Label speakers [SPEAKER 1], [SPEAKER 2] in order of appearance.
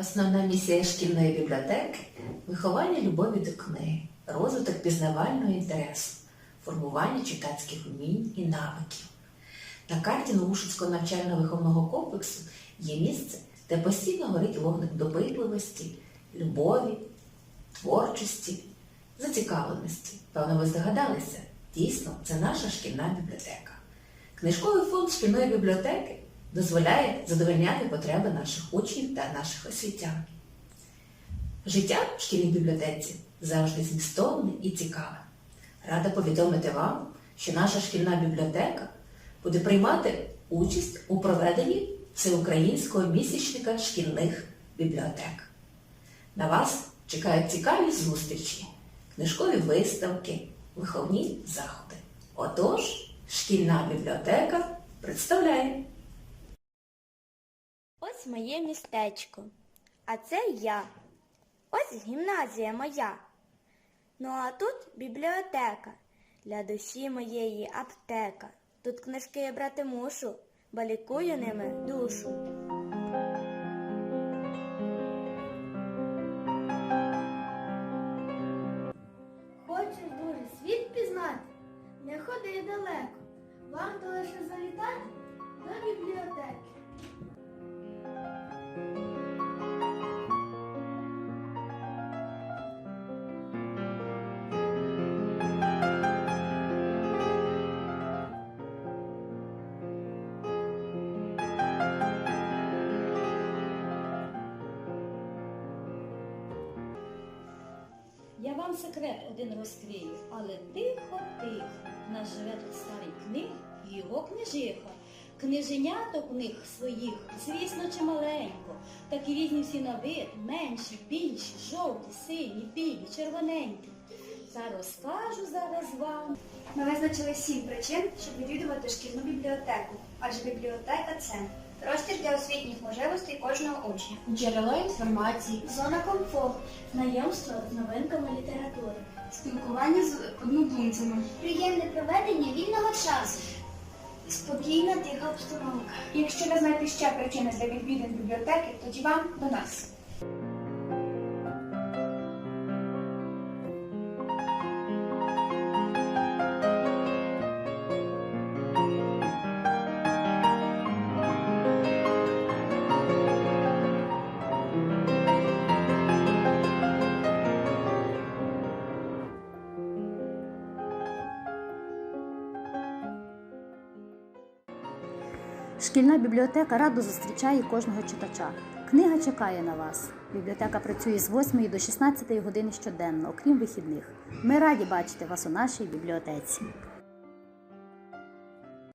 [SPEAKER 1] Основна місія шкільної бібліотеки виховання любові до книги, розвиток пізнавального інтересу, формування читацьких умінь і навиків. На карті Новушицького навчально-виховного комплексу є місце, де постійно горить вогник допитливості, любові, творчості, зацікавленості. Певно, ви здогадалися, дійсно, це наша шкільна бібліотека. Книжковий фонд шкільної бібліотеки дозволяє задовольняти потреби наших учнів та наших освітян. Життя в шкільній бібліотеці завжди змістовне і цікаве. Рада повідомити вам, що наша шкільна бібліотека буде приймати участь у проведенні всеукраїнського місячника шкільних бібліотек. На вас чекають цікаві зустрічі, книжкові виставки, виховні заходи. Отож, шкільна бібліотека представляє.
[SPEAKER 2] Ось моє містечко. А це я. Ось гімназія моя. Ну а тут бібліотека. Для душі моєї аптека. Тут книжки я брати мушу, бо лікую ними душу.
[SPEAKER 3] Хочеш дуже світ пізнати? Не ходи далеко. Варто лише завітати до бібліотеки.
[SPEAKER 4] Я вам секрет один розкрию, але тихо, тихо. В нас живе тут старий книг і його книжиха. Книженяток книг своїх, звісно, чималенько, так і різні всі на вид, менші, більші, жовті, сині, білі, червоненькі. Та розкажу зараз вам.
[SPEAKER 5] Ми визначили сім причин, щоб відвідувати шкільну бібліотеку, адже бібліотека це простір для освітніх можливостей кожного учня,
[SPEAKER 3] Джерело інформації,
[SPEAKER 5] зона комфорту,
[SPEAKER 3] знайомство з новинками літератури.
[SPEAKER 5] спілкування з однодумцями,
[SPEAKER 3] Приємне проведення вільного часу.
[SPEAKER 5] спокійна тиха обстановка. Якщо ви знаєте ще причини для відвідин бібліотеки, тоді вам до нас.
[SPEAKER 6] Шкільна бібліотека радо зустрічає кожного читача. Книга чекає на вас. Бібліотека працює з 8 до 16 години щоденно, окрім вихідних. Ми раді бачити вас у нашій бібліотеці.